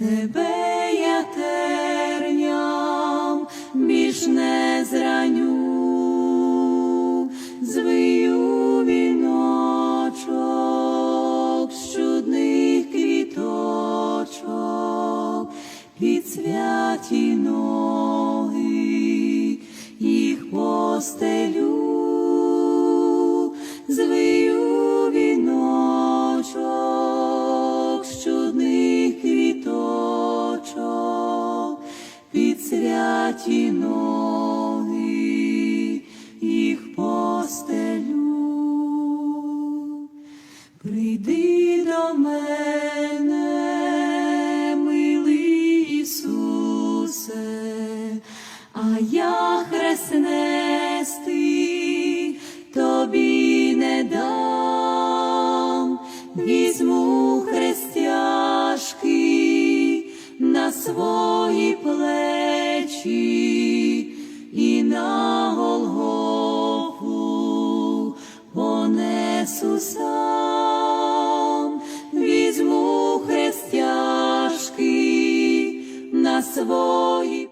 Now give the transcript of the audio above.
тебе я терням більш не зраню, звию віночок з чудних квіточок під святі ноги їх постелю, під святі ноги їх постелю. Прийди до мене, милий Ісусе, а я хрест нести тобі не дам, візьму твої плечі і на Голгофу понесу сам, візьму хрестяшки на свої.